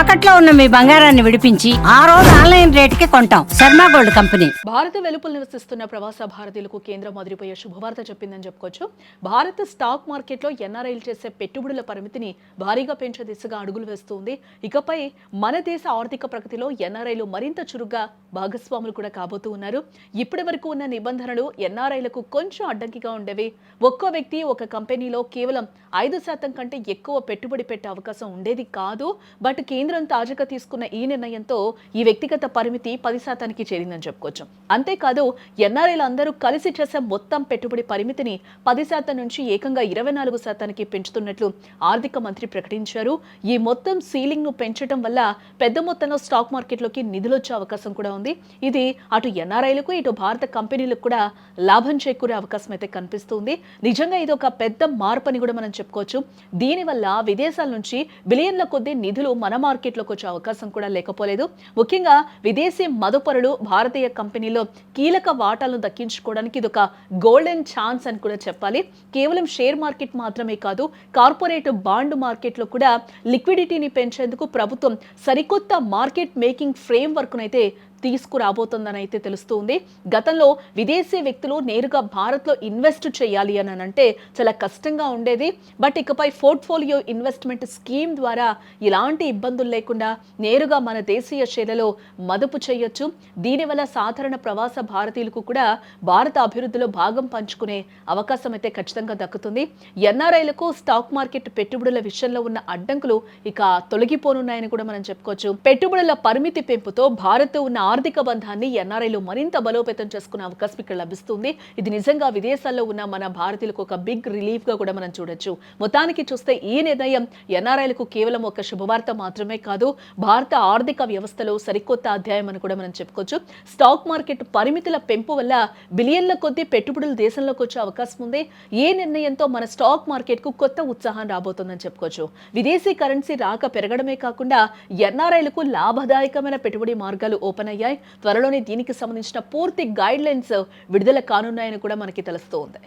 తాకట్లో ఉన్న మీ బంగారాన్ని విడిపించి ఆ రోజు ఆన్లైన్ రేటుకి కొంటాం. Sharma gold company. భారత వెలుపల నివసిస్తున్న ప్రవాస భారతీయులకు కేంద్రం అదిరిపోయే శుభవార్త చెప్పిందని చెప్పుకోవచ్చు. భారత స్టాక్ మార్కెట్లో ఎన్ఆర్ఐలు చేసే పెట్టుబడుల పరిమితిని భారీగా పెంచే దిశగా అడుగులు వేస్తుంది. ఇకపై మన దేశ ఆర్థిక ప్రగతిలో ఎన్ఆర్ఐలు మరింత చురుగ్గా భాగస్వాములు కూడా కాబోతూ ఉన్నారు. ఇప్పటి వరకు ఉన్న నిబంధనలు ఎన్ఆర్ఐలకు కొంచెం అడ్డంకిగా ఉండేవి. ఒక్కో వ్యక్తి ఒక కంపెనీలో కేవలం ఐదు శాతం కంటే ఎక్కువ పెట్టుబడి పెట్టే అవకాశం ఉండేది కాదు. బట్ కేంద్రం తాజాగా తీసుకున్న ఈ నిర్ణయంతో ఈ వ్యక్తిగత పరిమితి పది శాతానికి చేరిందని చెప్పుకోవచ్చు. అంతేకాదు ఎన్ఆర్ఐలు అందరూ కలిసి చేసే మొత్తం పెట్టుబడి పరిమితిని పది శాతం నుంచి ఏకంగా ఇరవై నాలుగు శాతానికి పెంచుతున్నట్లు ఆర్థిక మంత్రి ప్రకటించారు. ఈ మొత్తం సీలింగ్ను పెంచడం వల్ల పెద్ద మొత్తంలో స్టాక్ మార్కెట్లోకి నిధులు వచ్చే అవకాశం కూడా ఉంది. ఇది అటు ఎన్ఆర్ఐలకు ఇటు భారత కంపెనీలకు కూడా లాభం చేకూరే అవకాశం అయితే కనిపిస్తుంది. నిజంగా ఇది ఒక పెద్ద మార్పు అని కూడా మనం చెప్పుకోవచ్చు. దీనివల్ల విదేశాల నుంచి బిలియన్ల కొద్దీ నిధులు మన మార్కెట్లోకి వచ్చే అవకాశం కూడా లేకపోలేదు. ముఖ్యంగా విదేశీ మదుపరులు భారతీయ కంపెనీలో కీలక వాటాలను దక్కించుకోవడానికి ఇది ఒక గోల్డెన్ ఛాన్స్ అని కూడా చెప్పాలి. కేవలం షేర్ మార్కెట్ మాత్రమే కాదు కార్పొరేట్ బాండ్ మార్కెట్లో కూడా లిక్విడిటీని పెంచేందుకు ప్రభుత్వం సరికొత్త మార్కెట్ మేకింగ్ ఫ్రేమ్ అయితే తీసుకురాబోతోందని అయితే తెలుస్తుంది. గతంలో విదేశీ వ్యక్తులు నేరుగా భారత్లో ఇన్వెస్ట్ చేయాలి అని అంటే చాలా కష్టంగా ఉండేది. బట్ ఇకపై పోర్ట్ఫోలియో ఇన్వెస్ట్మెంట్ స్కీమ్ ద్వారా ఇలాంటి ఇబ్బందులు లేకుండా నేరుగా మన దేశీయ షేర్లలో మదుపు చేయొచ్చు. దీనివల్ల సాధారణ ప్రవాస భారతీయులకు కూడా భారత అభివృద్ధిలో భాగం పంచుకునే అవకాశం అయితే ఖచ్చితంగా దక్కుతుంది. ఎన్ఆర్ఐలకు స్టాక్ మార్కెట్ పెట్టుబడుల విషయంలో ఉన్న అడ్డంకులు ఇక తొలగిపోనున్నాయని కూడా మనం చెప్పుకోవచ్చు. పెట్టుబడుల పరిమితి పెంపుతో భారత్ ఉన్న ఆర్థిక బంధాన్ని ఎన్ఆర్ఐలు మరింత బలోపేతం చేసుకునే అవకాశం ఇక్కడ లభిస్తుంది. ఇది నిజంగా విదేశాల్లో ఉన్న మన భారతీయులకు ఒక బిగ్ రిలీఫ్గా కూడా మనం చూడొచ్చు. మొత్తానికి చూస్తే ఈ నిర్ణయం ఎన్ఆర్ఐలకు కేవలం ఒక శుభవార్త మాత్రమే కాదు భారత ఆర్థిక వ్యవస్థలో సరికొత్త అధ్యాయం అని కూడా మనం చెప్పుకోవచ్చు. స్టాక్ మార్కెట్ పరిమితుల పెంపు వల్ల బిలియన్ల కొద్దీ పెట్టుబడులు దేశంలోకి వచ్చే అవకాశం ఉంది. ఏ నిర్ణయంతో మన స్టాక్ మార్కెట్కు కొత్త ఉత్సాహం రాబోతుందని చెప్పుకోవచ్చు. విదేశీ కరెన్సీ రాక పెరగడమే కాకుండా ఎన్ఆర్ఐలకు లాభదాయకమైన పెట్టుబడి మార్గాలు ఓపెన్ అయ్యాయి. త్వరలోనే దీనికి సంబంధించిన పూర్తి గైడ్ లైన్స్ విడుదల కానున్నాయని కూడా మనకి తెలుస్తోంది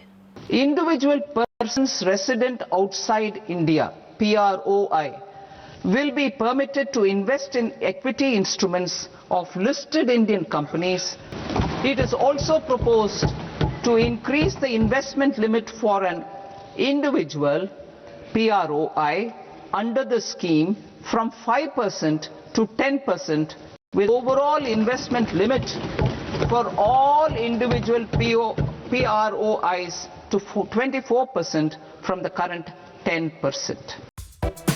individual persons resident outside India, PROI, will be permitted to invest in equity instruments of listed Indian companies. It is also proposed to increase the investment limit for an individual PROI under the scheme from 5% to 10% with overall investment limit for all individual PO, PROIs to 24% from the current 10%.